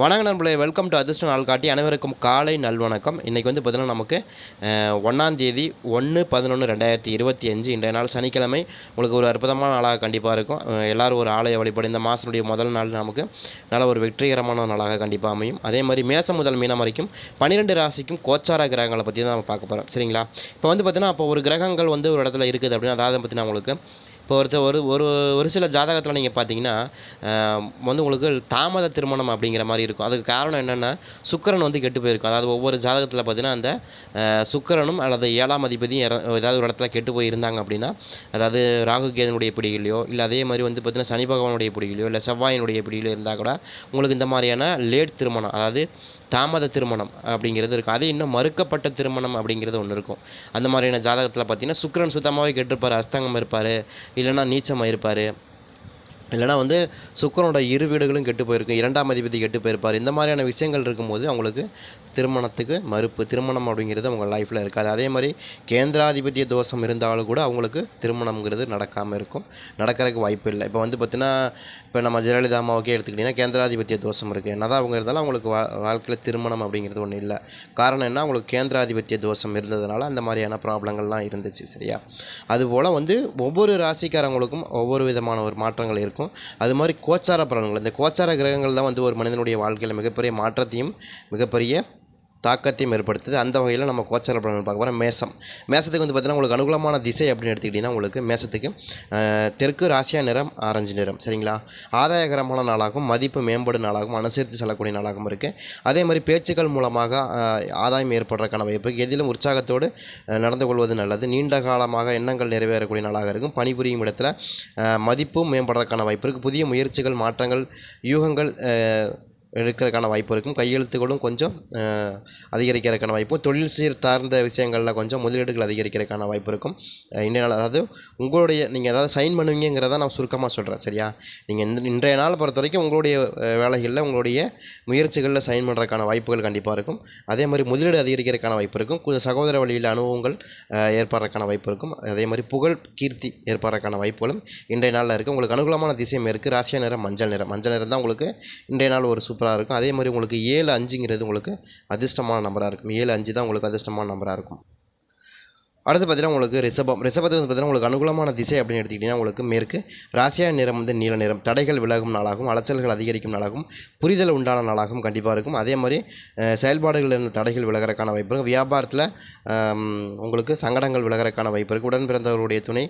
வணக்க நண்பர்களே welcome to அதிர்ஷ்ட நாள் காட்டி அனைவருக்கும் காலை நல்வணக்கம். இன்றைக்கி வந்து பார்த்தீங்கன்னா நமக்கு ஒன்றாந்தேதி ஒன்று பதினொன்று ரெண்டாயிரத்தி இருபத்தி அஞ்சு இன்றைய நாள் சனிக்கிழமை. உங்களுக்கு ஒரு அற்புதமான நாளாக கண்டிப்பாக இருக்கும். எல்லோரும் எல்லாரும் ஒரு ஆலய வழிபாடு. இந்த மாதத்துடைய முதல் நாள் நமக்கு நல்ல ஒரு வெற்றிகரமான நாளாக கண்டிப்பாக அமையும். அதே மாதிரி மேசம் முதல் மீனம் வரைக்கும் பன்னிரெண்டு ராசிக்கும் கோச்சார கிரகங்களை பற்றி தான் நம்ம பார்க்க போகிறோம் சரிங்களா? இப்போ வந்து பார்த்தீங்கன்னா அப்போ ஒரு கிரகங்கள் வந்து ஒரு இடத்துல இருக்குது அப்படின்னா அதாவது பார்த்தீங்கன்னா உங்களுக்கு இப்போ ஒருத்தர் ஒரு ஒரு ஒரு சில ஜாதகத்தில் நீங்கள் பார்த்தீங்கன்னா வந்து உங்களுக்கு தாமத திருமணம் அப்படிங்கிற மாதிரி இருக்கும். அதுக்கு காரணம் என்னென்னா சுக்கரன் வந்து கெட்டு போயிருக்கும். அதாவது ஒவ்வொரு ஜாதகத்தில் பார்த்தீங்கன்னா அந்த சுக்கரனும் அல்லது ஏழாம் அதிபதியும் ஏதாவது ஒரு இடத்துல கெட்டு போய் இருந்தாங்க அப்படின்னா அதாவது ராகு கேதனுடைய பிடியிலையோ இல்லை அதே மாதிரி வந்து பார்த்தீங்கன்னா சனி பகவானுடைய பிடியிலையோ இல்லை செவ்வாயினுடைய பிடியிலையோ இருந்தால் கூட உங்களுக்கு இந்த மாதிரியான லேட் திருமணம் அதாவது தாமத திருமணம் அப்படிங்கிறது இருக்கும். அதே இன்னும் மறுக்கப்பட்ட திருமணம் அப்படிங்கிறது ஒன்று இருக்கும். அந்த மாதிரியான ஜாதகத்தில் பார்த்தீங்கன்னா சுக்கரன் சுத்தமாகவே கெட்டிருப்பார் அஸ்தங்கம் இருப்பார் இல்லைன்னா நீச்சமாக இருப்பார். இல்லைனா வந்து சுக்கரனோட இரு வீடுகளும் கெட்டு போயிருக்கும் இரண்டாம் அதிபதி கெட்டு போயிருப்பார். இந்த மாதிரியான விஷயங்கள் இருக்கும்போது அவங்களுக்கு திருமணத்துக்கு மறுப்பு திருமணம் அப்படிங்கிறது அவங்க லைஃப்பில் இருக்காது. அதே மாதிரி கேந்திராதிபத்திய தோஷம் இருந்தாலும் கூட அவங்களுக்கு திருமணம்ங்கிறது நடக்காமல் இருக்கும். நடக்கிறதுக்கு வாய்ப்பு இல்லை. இப்போ வந்து பார்த்தீங்கன்னா இப்போ நம்ம ஜெயலலிதா அம்மாவுக்கே எடுத்துக்கிட்டிங்கன்னா கேந்திராதிபத்திய தோஷம் இருக்குது என்னதான் அவங்க இருந்தாலும் அவங்களுக்கு வா வாழ்க்கையில் திருமணம் அப்படிங்கிறது ஒன்றும் இல்லை. காரணம் என்ன? அவங்களுக்கு கேந்திராதிபத்திய தோஷம் இருந்ததுனால அந்த மாதிரியான ப்ராப்ளங்கள்லாம் இருந்துச்சு சரியா? அதுபோல் வந்து ஒவ்வொரு ராசிக்காரங்களுக்கும் ஒவ்வொரு விதமான ஒரு மாற்றங்கள் இருக்கும். அது மாதிரி கோச்சார பலன்கள் இந்த கோச்சார கிரகங்கள் தான் வந்து ஒரு மனிதனுடைய வாழ்க்கையில் மிகப்பெரிய மாற்றத்தையும் மிகப்பெரிய தாக்கத்தையும் ஏற்படுத்துது. அந்த வகையில் நம்ம கோச்சார பலன் பார்க்க போகிறோம் மேசம். மேசத்துக்கு வந்து பார்த்தீங்கன்னா உங்களுக்கு அனுகூலமான திசை அப்படின்னு எடுத்துக்கிட்டிங்கன்னா உங்களுக்கு மேசத்துக்கு தெற்கு ராசியா நிறம் ஆரஞ்சு நிறம். சரிங்களா? ஆதாயகரமான நாளாகவும் மதிப்பு மேம்படும் நாளாகவும் அனுசரித்து செல்லக்கூடிய நாளாகவும் இருக்குது அதே மாதிரி பேச்சுக்கள் மூலமாக ஆதாயம் ஏற்படுறதுக்கான வாய்ப்பு எதிலும் உற்சாகத்தோடு நடந்து கொள்வது நல்லது. நீண்ட காலமாக எண்ணங்கள் நிறைவேறக்கூடிய நாளாக இருக்கும். பணிபுரியும் இடத்துல மதிப்பும் மேம்படுறதுக்கான வாய்ப்பு இருக்குது புதிய முயற்சிகள் மாற்றங்கள் யூகங்கள் எடுக்கிறதுக்கான வாய்ப்பு இருக்கும். கையெழுத்துகளும் கொஞ்சம் அதிகரிக்கிறதுக்கான வாய்ப்பு தொழில் சீர் சார்ந்த விஷயங்களில் கொஞ்சம் முதலீடுகள் அதிகரிக்கிறதுக்கான வாய்ப்பு இருக்கும். இன்றைய நாள் அதாவது உங்களுடைய நீங்கள் ஏதாவது சைன் பண்ணுவீங்கிறத நான் சுருக்கமாக சொல்கிறேன் சரியா? நீங்கள் இந்த இன்றைய நாளை பொறுத்த வரைக்கும் உங்களுடைய வேலைகளில் உங்களுடைய முயற்சிகளில் சைன் பண்ணுறதுக்கான வாய்ப்புகள் கண்டிப்பாக இருக்கும். அதே மாதிரி முதலீடு அதிகரிக்கிறதுக்கான வாய்ப்பு இருக்கும். கொஞ்சம் சகோதர வழியில் அனுபவங்கள் ஏற்படுறதுக்கான வாய்ப்பு இருக்கும். அதே மாதிரி புகழ் கீர்த்தி ஏற்படுறதுக்கான வாய்ப்புகளும் இன்றைய நாளில் இருக்குது உங்களுக்கு அனுகூலமான திசையும் இருக்குது ராசியா நிறம் மஞ்சள் நிறம். மஞ்சள் நிறம் தான் உங்களுக்கு இன்றைய நாள் ஒரு சூப்பராக இருக்கும். அதே மாதிரி உங்களுக்கு ஏழு அஞ்சுங்கிறது உங்களுக்கு அதிர்ஷ்டமான நம்பராக இருக்கும். ஏழு அஞ்சு தான் உங்களுக்கு அதிர்ஷ்டமான நம்பராக இருக்கும். அடுத்து பார்த்தீங்கன்னா உங்களுக்கு ரிஷபம். ரிஷபத்துக்கு வந்து பார்த்தீங்கன்னா உங்களுக்கு அனுகூலமான திசை அப்படின்னு எடுத்துக்கிட்டிங்கன்னா உங்களுக்கு மேற்கு. ராசியா நிறம் வந்து நீல நிறம். தடைகள் விலகும் நாளாகவும் அலைச்சல்கள் அதிகரிக்கும் நாளாகும். புரிதல் உண்டான நாளாகவும் கண்டிப்பாக இருக்கும். அதே மாதிரி செயல்பாடுகளில் இருந்த தடைகள் விலகிறக்கான வாய்ப்பு இருக்கும் வியாபாரத்தில் உங்களுக்கு சங்கடங்கள் விலகிறக்கான வாய்ப்பு இருக்குது உடன் பிறந்தவர்களுடைய துணை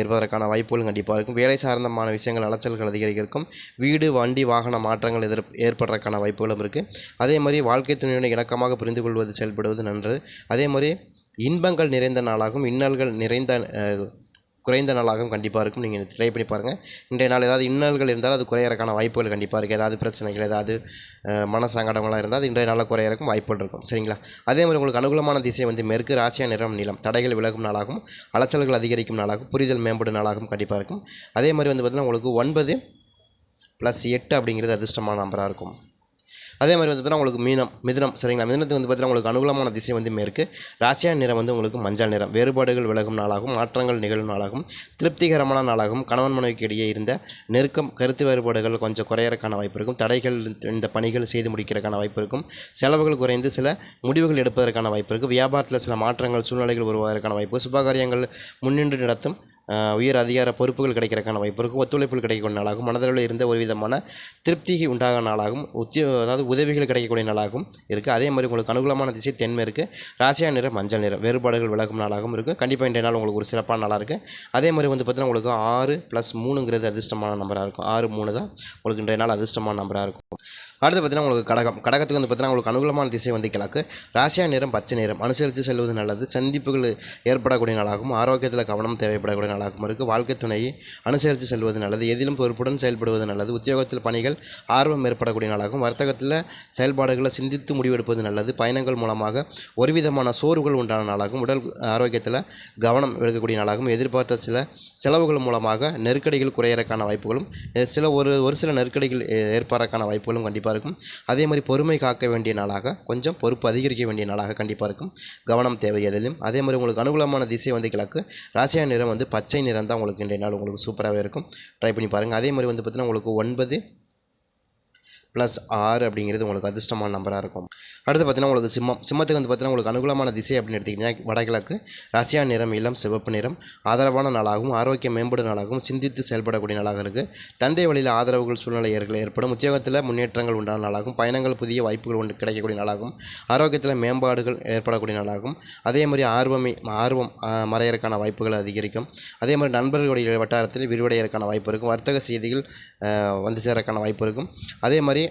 இருப்பதற்கான வாய்ப்புகளும் கண்டிப்பாக இருக்கும். வேலை சார்ந்தமான விஷயங்கள் அலைச்சல்கள் அதிகரிக்கும் வீடு வண்டி வாகன மாற்றங்கள் எதிர் ஏற்படுறதுக்கான வாய்ப்புகளும் இருக்குது அதே மாதிரி வாழ்க்கை துணையுடன் இணக்கமாக புரிந்து கொள்வது செயல்படுவது நன்று அதே மாதிரி இன்பங்கள் நிறைந்த நாளாகவும் இன்னல்கள் நிறைந்த குறைந்த நாளாகவும் கண்டிப்பாக இருக்கும். நீங்கள் ட்ரை பண்ணி பாருங்கள் இன்றைய நாள் ஏதாவது இன்னல்கள் இருந்தால் அது குறையறக்கான வாய்ப்புகள் கண்டிப்பாக இருக்குது ஏதாவது பிரச்சனைகள் ஏதாவது மனசங்கடங்களாக மன இருந்தால் அது இன்றைய நாளில் குறையறக்கும் வாய்ப்புகள் இருக்கும். சரிங்களா? அதே மாதிரி உங்களுக்கு அனுகூலமான திசை வந்து மேற்கு ராசியா நிறம் நீளம் தடைகள் விலகும் நாளாகவும் அலைச்சல்கள் அதிகரிக்கும் நாளாகவும் புரிதல் மேம்படும் நாளாகவும் கண்டிப்பாக இருக்கும். அதே மாதிரி வந்து பார்த்திங்கன்னா உங்களுக்கு ஒன்பது ப்ளஸ் எட்டு அப்படிங்கிறது அதிர்ஷ்டமான நம்பராக இருக்கும். அதே மாதிரி வந்து பார்த்தீங்கன்னா உங்களுக்கு மீனம் மிதனம் சரிங்களா? மிதனத்துக்கு வந்து பார்த்தீங்கன்னா உங்களுக்கு அனுகூலமான திசை வந்து மேற்கு. ராசியா நிறம் வந்து உங்களுக்கு மஞ்சள் நிறம். வேறுபாடுகள் விலகும் நாளாகவும் மாற்றங்கள் நிகழும் நாளாகவும் திருப்திகரமான நாளாகவும் கணவன் மனைவிக்கு இடையே இருந்த நெருக்கம் கருத்து வேறுபாடுகள் கொஞ்சம் குறையறக்கான வாய்ப்பு இருக்கும். தடைகள் இந்த பணிகள் செய்து முடிக்கிறதுக்கான வாய்ப்பு இருக்கும். செலவுகள் குறைந்து சில முடிவுகள் எடுப்பதற்கான வாய்ப்பு இருக்குது வியாபாரத்தில் சில மாற்றங்கள் சூழ்நிலைகள் உருவாகிறதுக்கான வாய்ப்பு சுபகாரியங்கள் முன்னின்று நடத்தும் உயர் அதிகார பொறுப்புகள் கிடைக்கிறக்கான வாய்ப்பு இருக்கும். ஒத்துழைப்புகள் கிடைக்கக்கூடிய நாளாகும். மனதளவில் இருந்த ஒரு விதமான திருப்திக்கு உண்டாக நாளாகும். உத்தியோ அதாவது உதவிகள் கிடைக்கக்கூடிய நாளாகவும் இருக்குது அதே மாதிரி உங்களுக்கு அனுகூலமான திசை தென்மேற்கு. ராசியா நிறம் மஞ்சள் நிறம். வேறுபாடுகள் விலகும் நாளாகவும் இருக்குது கண்டிப்பாக இன்றைய நாள் உங்களுக்கு ஒரு சிறப்பான நாளாக இருக்குது அதே மாதிரி வந்து பார்த்தீங்கன்னா உங்களுக்கு ஆறு ப்ளஸ் மூணுங்கிறது அதிர்ஷ்டமான நம்பராக இருக்கும். ஆறு மூணு தான் உங்களுக்கு இன்றைய நாள் அதிர்ஷ்டமான நம்பராக இருக்கும். அடுத்து பார்த்தீங்கன்னா உங்களுக்கு கடகம். கடகத்துக்கு வந்து பார்த்தீங்கன்னா உங்களுக்கு அனுகூலமான திசை வந்து கிழக்கு. ராசியா நிறம் பச்சை நிறம் அனுசரித்து செல்வது நல்லது. சந்திப்புகள் ஏற்படக்கூடிய நாளாகவும் ஆரோக்கியத்தில் கவனம் தேவைப்படக்கூடிய நாளாகவும் இருக்குது வாழ்க்கை துணையை அனுசரித்து செல்வது நல்லது. எதிலும் பொறுப்புடன் செயல்படுவது நல்லது. உத்தியோகத்தில் பணிகள் ஆர்வம் ஏற்படக்கூடிய நாளாகவும் வர்த்தகத்தில் செயல்பாடுகளை சிந்தித்து முடிவெடுப்பது நல்லது. பயணங்கள் மூலமாக ஒரு விதமான சோர்வுகள் உண்டான நாளாகவும் உடல் ஆரோக்கியத்தில் கவனம் எடுக்கக்கூடிய நாளாகவும் எதிர்பார்த்த சில செலவுகள் மூலமாக நெருக்கடிகள் குறையறக்கான வாய்ப்புகளும் சில ஒரு ஒரு சில நெருக்கடிகள் ஏற்படுறக்கான வாய்ப்புகளும் கண்டிப்பாக இருக்கும். அதே மாதிரி பொறுமை காக்க வேண்டிய நாளாக கொஞ்சம் பொறுப்பு அதிகரிக்க வேண்டிய நாளாக கண்டிப்பாக இருக்கும். கவனம் தேவை எதிலும். அதே மாதிரி உங்களுக்கு அனுகூலமான திசை வந்து கிழக்கு. ராசியா நிறம் வந்து பச்சை நிறம் தான் உங்களுக்கு இன்றைய நாள் உங்களுக்கு சூப்பராகவே இருக்கும். ட்ரை பண்ணி பாருங்கள் அதே மாதிரி வந்து பார்த்தீங்கன்னா உங்களுக்கு ஒன்பது ப்ளஸ் ஆறு அப்படிங்கிறது உங்களுக்கு அதிர்ஷ்டமான நம்பராக இருக்கும். அடுத்து பார்த்தீங்கன்னா உங்களுக்கு சிம்மம் சிம்மத்துக்கு வந்து பார்த்தீங்கன்னா உங்களுக்கு அனுகூலமான திசை அப்படின்னு எடுத்திங்கன்னா வடகிழக்கு ரஷ்யா நிறம் இளம் சிவப்பு நிறம் ஆதரவான நாளாகவும் ஆரோக்கிய மேம்படும் நாளாகவும் சிந்தித்து செயல்படக்கூடிய நாளாக இருக்குது தந்தை வழியில் ஆதரவுகள் சூழ்நிலைகள் ஏற்படும். உத்தியோகத்தில் முன்னேற்றங்கள் உண்டான நாளாகும். பயணங்கள் புதிய வாய்ப்புகள் உண்டு கிடைக்கக்கூடிய நாளாகும். ஆரோக்கியத்தில் மேம்பாடுகள் ஏற்படக்கூடிய நாளாகும். அதே மாதிரி ஆர்வமே ஆர்வம் மறையறக்கான வாய்ப்புகள் அதிகரிக்கும். அதே மாதிரி நண்பர்களுடைய வட்டாரத்தில் விரிவடையறக்கான வாய்ப்பு இருக்கும். வர்த்தக செய்திகள் வந்து சேரக்கான வாய்ப்பு இருக்கும். அதே மாதிரி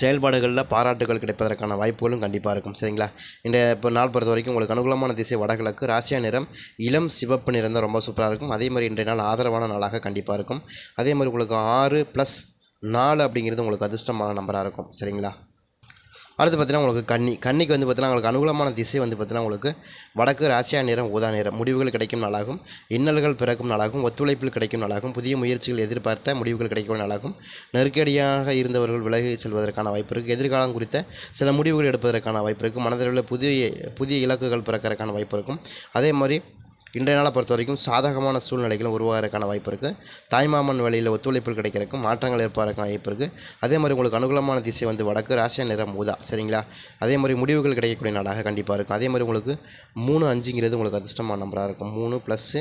செயல்பாடுகளில் பாராட்டுகள் கிடைப்பதற்கான வாய்ப்புகளும் கண்டிப்பாக இருக்கும். சரிங்களா? இந்த இப்போ நாள் பொறுத்த வரைக்கும் உங்களுக்கு அனுகூலமான திசை வடகிழக்கு ராசியா நிறம் இளம் சிவப்பு நிறம் தான் ரொம்ப சூப்பராக இருக்கும். அதே மாதிரி இன்றைய நாள் ஆதரவான நாளாக கண்டிப்பாக இருக்கும். அதே மாதிரி உங்களுக்கு ஆறு ப்ளஸ் நாலு அப்படிங்கிறது உங்களுக்கு அதிர்ஷ்டமான நம்பராக இருக்கும். சரிங்களா? அடுத்து பார்த்தீங்கன்னா உங்களுக்கு கன்னி. கன்னிக்கு வந்து பார்த்தீங்கன்னா உங்களுக்கு அனுகூலமான திசை வந்து பார்த்தீங்கன்னா உங்களுக்கு வடக்கு ராசியா நிறம் ஊதா நிறம் முடிவுகள் கிடைக்கும் நாளாகும். இன்னல்கள் பிறக்கும் நாளாகும். ஒத்துழைப்பில் கிடைக்கும் நாளாகும். புதிய முயற்சிகள் எதிர்பார்த்த முடிவுகள் கிடைக்கும் நாளாகும். நெருக்கடியாக இருந்தவர்கள் விலகி செல்வதற்கான வாய்ப்பு இருக்குது எதிர்காலம் குறித்த சில முடிவுகள் எடுப்பதற்கான வாய்ப்பு இருக்குது மனதில் உள்ள புதிய புதிய இலக்குகள் பிறக்கிறதுக்கான வாய்ப்பு இருக்கும். அதே மாதிரி இன்றைய நாளை பொறுத்த வரைக்கும் சாதகமான சூழ்நிலைகளும் உருவாகிறதுக்கான வாய்ப்பு இருக்குது தாய்மாமன் வழியில் ஒத்துழைப்பு கிடைக்கிறதுக்கும் மாற்றங்கள் ஏற்படுறதுக்கான வாய்ப்பு இருக்குது அதே மாதிரி உங்களுக்கு அனுகூலமான திசை வந்து வடக்கு ராசியா நிறம் ஊதா சரிங்களா? அதே மாதிரி முடிவுகள் கிடைக்கக்கூடிய நாளாக கண்டிப்பாக இருக்கும். அதே மாதிரி உங்களுக்கு மூணு அஞ்சுங்கிறது உங்களுக்கு அதிர்ஷ்டமான நம்பராக இருக்கும். மூணு ப்ளஸ்ஸு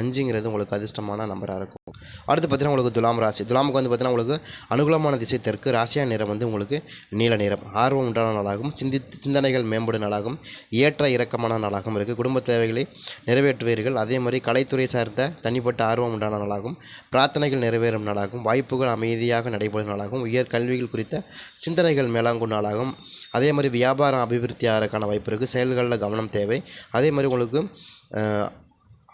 அஞ்சுங்கிறது உங்களுக்கு அதிர்ஷ்டமான நம்பராக இருக்கும். அடுத்து பார்த்தீங்கன்னா உங்களுக்கு துலாம் ராசி. துலாமுக்கு வந்து பார்த்தீங்கன்னா உங்களுக்கு அனுகூலமான திசை தெற்கு ராசியா நிறம் வந்து உங்களுக்கு நீல நிறம். ஆர்வம் உண்டான நாளாகும். சிந்தி சிந்தனைகள் மேம்படும் நாளாகும். ஏற்ற இறக்கமான நாளாகவும் இருக்குது குடும்ப தேவைகளை நிறைவேற்றுவீர்கள். அதே மாதிரி கலைத்துறை சார்ந்த தனிப்பட்ட ஆர்வம் உண்டான நாளாகும். பிரார்த்தனைகள் நிறைவேறும் நாளாகும். வாய்ப்புகள் அமைதியாக நடைபெறும் நாளாகும். உயர் கல்விகள் குறித்த சிந்தனைகள் மேலாங்கும் நாளாகும். அதே மாதிரி வியாபாரம் அபிவிருத்தி ஆகிறதுக்கான வாய்ப்பு இருக்குது செயல்களில் கவனம் தேவை. அதே மாதிரி உங்களுக்கு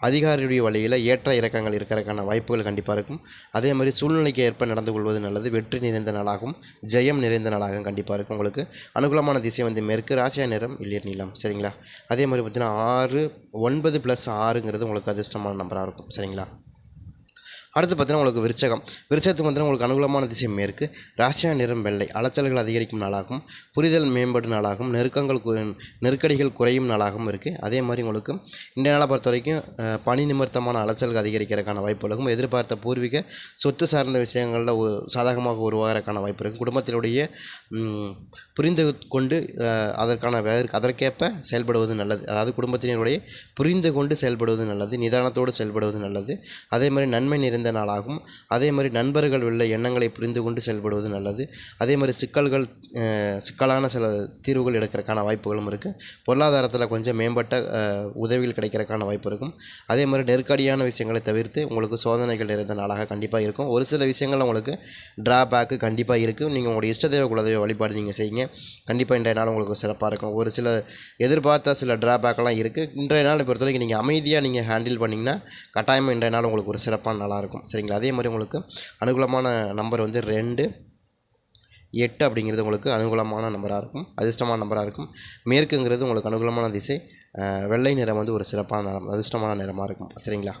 அதிகாரியுடைய வழியில் ஏற்ற இறக்கங்கள் இருக்கிறதுக்கான வாய்ப்புகள் கண்டிப்பாக இருக்கும். அதே மாதிரி சூழ்நிலைக்கு ஏற்ப நடந்து கொள்வது நல்லது. வெற்றி நிறைந்த நாளாகவும் ஜெயம் நிறைந்த நாளாகவும் கண்டிப்பாக இருக்கும் உங்களுக்கு. அனுகூலமான திசை வந்து மேற்கு ராசியா நிறம் இல்லையர் நீளம். சரிங்களா? அதே மாதிரி பார்த்தீங்கன்னா ஆறு ஒன்பது ப்ளஸ் ஆறுங்கிறது உங்களுக்கு அதிர்ஷ்டமான நம்பராக இருக்கும். சரிங்களா? அடுத்து பார்த்தீங்கன்னா உங்களுக்கு விருச்சகம். விருச்சகத்துக்கு வந்து உங்களுக்கு அனுகூலமான திசை மேற்கு. ராசியா நிறம் வெள்ளை. அலைச்சல்கள் அதிகரிக்கும் நாளாகும். புரிதல் மேம்படும் நாளாகும். நெருக்கங்கள் நெருக்கடிகள் குறையும் நாளாகவும் இருக்குது அதே மாதிரி உங்களுக்கு இந்த நாளை பொறுத்த வரைக்கும் பணி நிமித்தமான அலைச்சல்கள் அதிகரிக்கிறதுக்கான வாய்ப்பு இருக்கும். எதிர்பார்த்த பூர்வீக சொத்து சார்ந்த விஷயங்களில் சாதகமாக உருவாகிறதுக்கான வாய்ப்பு இருக்குது குடும்பத்தினுடைய புரிந்து கொண்டு அதற்கான அதற்கேற்ப செயல்படுவது நல்லது. அதாவது குடும்பத்தினருடைய புரிந்து கொண்டு செயல்படுவது நல்லது. நிதானத்தோடு செயல்படுவது நல்லது. அதே மாதிரி நன்மை நிறைந்த நிறைந்த நாளாகும். அதே மாதிரி நண்பர்கள் உள்ள எண்ணங்களை புரிந்து கொண்டு செயல்படுவது நல்லது. அதே மாதிரி சிக்கல்கள் சிக்கலான சில தீர்வுகள் எடுக்கிறதுக்கான வாய்ப்புகளும் இருக்குது பொருளாதாரத்தில் கொஞ்சம் மேம்பட்ட உதவிகள் கிடைக்கிறதுக்கான வாய்ப்பு இருக்கும். அதே மாதிரி நெருக்கடியான விஷயங்களை தவிர்த்து உங்களுக்கு சோதனைகள் நிறைந்த நாளாக கண்டிப்பாக இருக்கும். ஒரு சில விஷயங்கள் உங்களுக்கு ட்ராபேக்கு கண்டிப்பாக இருக்கும் நீங்கள் உங்களுடைய இஷ்ட குலதெய்வ வழிபாடு நீங்கள் செய்யுங்க. கண்டிப்பாக இன்றைய நாள் உங்களுக்கு சிறப்பாக இருக்கும். ஒரு சில எதிர்பார்த்த சில ட்ராபேக்கெல்லாம் இருக்குது இன்றைய நாள் பொறுத்த வரைக்கும் நீங்கள் அமைதியாக நீங்கள் ஹேண்டில் பண்ணிங்கன்னா கட்டாயமாக இன்றைய நாள் உங்களுக்கு ஒரு சிறப்பான நாளாக இருக்கும். இருக்கும். சரிங்களா? அதே மாதிரி உங்களுக்கு அனுகூலமான நம்பர் வந்து ரெண்டு எட்டு அப்படிங்கிறது உங்களுக்கு அனுகூலமான நம்பராக இருக்கும். அதிர்ஷ்டமான நம்பராக இருக்கும். மேற்குங்கிறது உங்களுக்கு அனுகூலமான திசை. வெள்ளை நிறம் வந்து ஒரு சிறப்பான நிறம் அதிர்ஷ்டமான நிறமாக இருக்கும். சரிங்களா?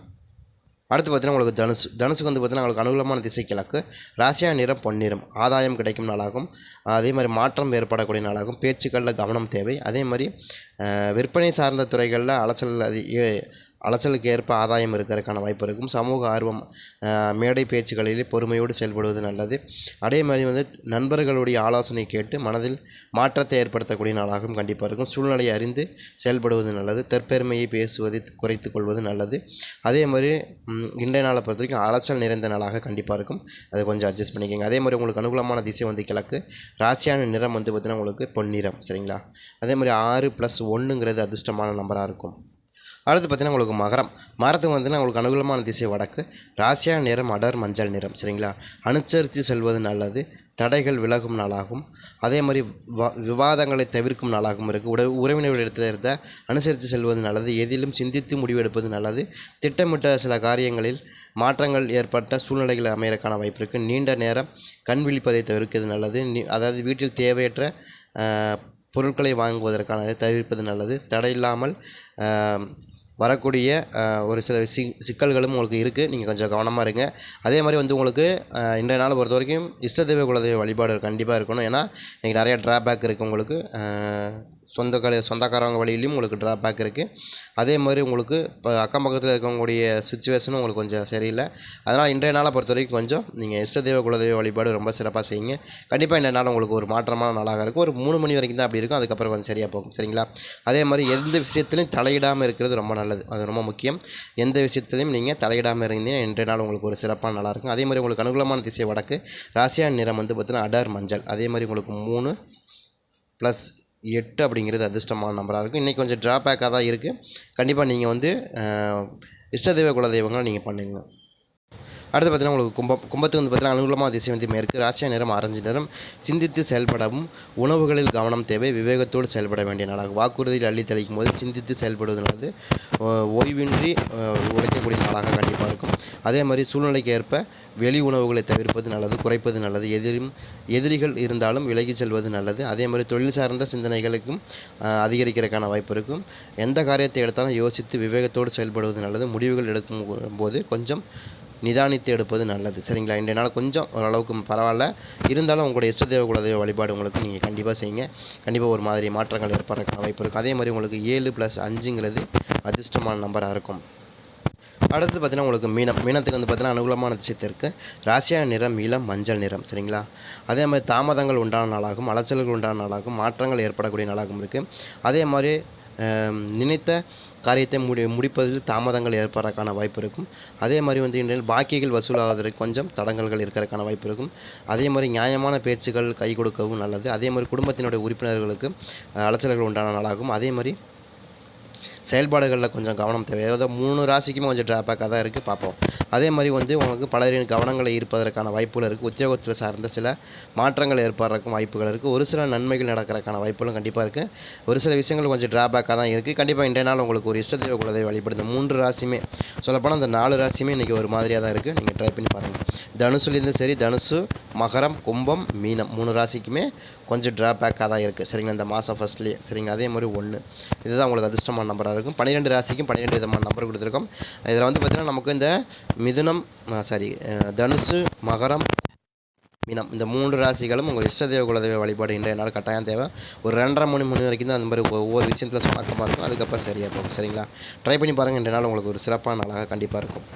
அடுத்து பார்த்தீங்கன்னா உங்களுக்கு தனுசு தனுசுக்கு வந்து பார்த்தீங்கன்னா உங்களுக்கு அனுகூலமான திசை கிழக்கு. ராசியா நிறம் பொன்னிறம். ஆதாயம் கிடைக்கும் நாளாகும். அதே மாதிரி மாற்றம் ஏற்படக்கூடிய நாளாகும். பேச்சுக்களில் கவனம் தேவை. அதே மாதிரி விற்பனை சார்ந்த துறைகளில் அலைச்சல் அலைச்சலுக்கு ஏற்ப ஆதாயம் இருக்கிறதுக்கான வாய்ப்பு இருக்கும். சமூக ஆர்வம் மேடை பேச்சுகளிலே பொறுமையோடு செயல்படுவது நல்லது. அதே மாதிரி வந்து நண்பர்களுடைய ஆலோசனை கேட்டு மனதில் மாற்றத்தை ஏற்படுத்தக்கூடிய நாளாகவும் கண்டிப்பாக இருக்கும். சூழ்நிலையை அறிந்து செயல்படுவது நல்லது. தற்பெருமையை பேசுவது குறைத்து கொள்வது நல்லது. அதே மாதிரி இன்றைய நாளை பொறுத்த வரைக்கும் அலைச்சல் நிறைந்த நாளாக கண்டிப்பாக இருக்கும். அதை கொஞ்சம் அட்ஜஸ்ட் பண்ணிக்கோங்க. அதே மாதிரி உங்களுக்கு அனுகூலமான திசை வந்து கிழக்கு. ராசியான நிறம் வந்து பார்த்திங்கன்னா உங்களுக்கு பொன்னிறம். சரிங்களா? அதே மாதிரி ஆறு ப்ளஸ் ஒன்றுங்கிறது அதிர்ஷ்டமான நம்பராக இருக்கும். அடுத்து பார்த்தீங்கன்னா உங்களுக்கு மகரம். மரத்துக்கு வந்து உங்களுக்கு அனுகூலமான திசை வடக்கு. ராசியா நிறம் அடர் மஞ்சள் நிறம். சரிங்களா? அனுசரித்து செல்வது நல்லது. தடைகள் விலகும் நாளாகும். அதே மாதிரி விவாதங்களை தவிர்க்கும் நாளாகவும் இருக்குது உட உறவினர்களிடத்தில் இருந்த அனுசரித்து செல்வது நல்லது. எதிலும் சிந்தித்து முடிவெடுப்பது நல்லது. திட்டமிட்ட சில காரியங்களில் மாற்றங்கள் ஏற்பட்ட சூழ்நிலைகள் அமையறக்கான வாய்ப்பு இருக்குது நீண்ட நேரம் கண் விழிப்பதை தவிர்க்கிறது நல்லது. அதாவது வீட்டில் தேவையற்ற பொருட்களை வாங்குவதற்கான தவிர்ப்பது நல்லது. தடையில்லாமல் வரக்கூடிய ஒரு சில சி சிக்கல்களும் உங்களுக்கு இருக்குது நீங்கள் கொஞ்சம் கவனமாக இருங்க. அதே மாதிரி வந்து உங்களுக்கு இன்றைய நாள் பொறுத்த வரைக்கும் இஷ்ட தெய்வ குலதெய்வ வழிபாடு கண்டிப்பாக இருக்கணும். ஏன்னா இன்றைக்கி நிறையா ட்ராபேக் இருக்குது உங்களுக்கு. சொந்த கலை சொந்தக்காரவங்க வழியிலையும் உங்களுக்கு ட்ராபேக் இருக்குது அதே மாதிரி உங்களுக்கு இப்போ அக்கம் பக்கத்தில் இருக்கவங்களுடைய சுச்சுவேஷனும் உங்களுக்கு கொஞ்சம் சரியில்லை. அதனால் இன்றைய நாளை பொறுத்த வரைக்கும் கொஞ்சம் நீங்கள் இஷ்டதெய்வ குலதெய்வ வழிபாடு ரொம்ப சிறப்பாக செய்யுங்க. கண்டிப்பாக இந்த நாள் உங்களுக்கு ஒரு மாற்றமான நாளாக இருக்கும் ஒரு மூணு மணி வரைக்கும் தான் அப்படி இருக்கும். அதுக்கப்புறம் கொஞ்சம் சரியாக போகும். சரிங்களா? அதே மாதிரி எந்த விஷயத்துலையும் தலையிடாமல் இருக்கிறது ரொம்ப நல்லது. அது ரொம்ப முக்கியம். எந்த விஷயத்துலையும் நீங்கள் தலையிடாமல் இருந்தீங்கன்னா இன்றைய நாள் உங்களுக்கு ஒரு சிறப்பான நாளாக இருக்கும். அதே மாதிரி உங்களுக்கு அனுகூலமான திசை வடக்கு. ராசியான நிறம் வந்து பார்த்தீங்கன்னா அடர் மஞ்சள். அதே மாதிரி உங்களுக்கு மூணு ப்ளஸ் எட்டு அப்படிங்கிறது அதிர்ஷ்டமான நம்பராக இருக்கும். இன்றைக்கி கொஞ்சம் ட்ராபேக்காக தான் இருக்குது கண்டிப்பாக நீங்கள் வந்து இஷ்ட தெய்வ குல தெய்வங்களை நீங்கள் பண்ணுங்கள் அடுத்து பார்த்தீங்கன்னா உங்களுக்கு கும்பம் கும்பத்துக்கு வந்து பார்த்தீங்கன்னா அனுகூலமாக திசை வந்து மேற்கு ராசியா நேரம் ஆரஞ்சு நேரம் சிந்தித்து செயல்படவும் உணவுகளில் கவனம் தேவை விவேகத்தோடு செயல்பட வேண்டிய நாளாக. வாக்குறுதியில் அள்ளி தெளிக்கும் போது சிந்தித்து செயல்படுவது நல்லது. ஓய்வின்றி உழைக்கக்கூடிய நாளாக கண்டிப்பாக இருக்கும். அதே மாதிரி சூழ்நிலைக்கு ஏற்ப வெளி உணவுகளை தவிர்ப்பது நல்லது குறைப்பது நல்லது. எதிரும் எதிரிகள் இருந்தாலும் விலகி செல்வது நல்லது. அதே மாதிரி தொழில் சார்ந்த சிந்தனைகளுக்கும் அதிகரிக்கிறதுக்கான வாய்ப்பு இருக்கும். எந்த காரியத்தை எடுத்தாலும் யோசித்து விவேகத்தோடு செயல்படுவது நல்லது. முடிவுகள் எடுக்கும் போது கொஞ்சம் நிதானித்து எடுப்பது நல்லது. சரிங்களா? இன்றைய நாள் கொஞ்சம் ஓரளவுக்கு பரவாயில்ல. இருந்தாலும் உங்களுடைய இஷ்ட தேவ குலதெய்வ வழிபாடு உங்களுக்கு நீங்கள் கண்டிப்பாக செய்யுங்க. கண்டிப்பாக ஒரு மாதிரி மாற்றங்கள் ஏற்படுறதுக்கான வாய்ப்பு இருக்குது அதே மாதிரி உங்களுக்கு ஏழு ப்ளஸ் அஞ்சுங்கிறது அதிர்ஷ்டமான நம்பராக இருக்கும். அடுத்து பார்த்தீங்கன்னா உங்களுக்கு மீனம். மீனத்துக்கு வந்து பார்த்தீங்கன்னா அனுகூலமான திசைத்து இருக்குது ராசியா நிறம் இளம் மஞ்சள் நிறம். சரிங்களா? அதே மாதிரி தாமதங்கள் உண்டான நாளாகும். அலைச்சல்கள் உண்டான நாளாகும். மாற்றங்கள் ஏற்படக்கூடிய நாளாகவும் இருக்குது அதே மாதிரி நினைத்த காரியத்தை முடி முடிப்பதில் தாமதங்கள் ஏற்படுறதுக்கான வாய்ப்பு இருக்கும். அதே மாதிரி வந்து இன்றைய பாக்கிகள் வசூலாவதற்கு கொஞ்சம் தடங்கல்கள் இருக்கிறதுக்கான வாய்ப்பு இருக்கும். அதே மாதிரி நியாயமான பேச்சுகள் கை கொடுக்கவும் நல்லது. அதே மாதிரி குடும்பத்தினுடைய உறுப்பினர்களுக்கு அலைச்சல்கள் உண்டான நாளாகும். அதே மாதிரி செயல்பாடுகளில் கொஞ்சம் கவனம் தேவை. அதாவது மூணு ராசிக்குமே கொஞ்சம் ட்ராபேக்காக தான் இருக்குது பார்ப்போம். அதே மாதிரி வந்து உங்களுக்கு பலரின் கவனங்களை ஈர்ப்பதற்கான வாய்ப்புகள் இருக்குது உத்தியோகத்தில் சார்ந்த சில மாற்றங்கள் ஏற்படுறதுக்கும் வாய்ப்புகள் இருக்குது ஒரு சில நன்மைகள் நடக்கிறதுக்கான வாய்ப்புகளும் கண்டிப்பாக இருக்குது ஒரு சில விஷயங்கள் கொஞ்சம் ட்ராபேக்காக தான் இருக்குது கண்டிப்பாக இன்றைய நாள் உங்களுக்கு ஒரு இஷ்ட தெய்வ குலதெய்வ வழிபடுது. மூன்று ராசியுமே சொல்லப்போனால் அந்த நாலு ராசியுமே இன்றைக்கி ஒரு மாதிரியாக தான் இருக்குது நீங்கள் ட்ரை பண்ணி பாருங்கள் தனுசுலேருந்து சரி தனுசு மகரம் கும்பம் மீனம் மூணு ராசிக்குமே கொஞ்சம் ட்ராபேக்காக தான் இருக்குது சரிங்களா? இந்த மாதம் ஃபஸ்ட்லேயே சரிங்களா அதே மாதிரி ஒன்று இதுதான் உங்களுக்கு அதிர்ஷ்டமான நம்பராக இருக்கும். பன்னிரெண்டு ராசிக்கும் பன்னிரெண்டு விதமான நம்பர் கொடுத்துருக்கோம். இதில் வந்து பார்த்திங்கன்னா நமக்கு இந்த மிதுனம் சாரி தனுசு மகரம் மீனம். இந்த மூன்று ராசிகளும் உங்கள் இஷ்டதேவ குலதெய்வ வழிபாடு இன்றைய நாள் கட்டாயம் தேவை. ஒரு ரெண்டரை மணி மணி வரைக்கும் தான் அந்த மாதிரி ஒவ்வொரு விஷயத்தில் சுணக்கமாக இருக்கும். அதுக்கப்புறம் சரியாக போகும். சரிங்களா? ட்ரை பண்ணி பாருங்கள் இன்றைய நாள் உங்களுக்கு ஒரு சிறப்பான நாளாக கண்டிப்பாக இருக்கும்.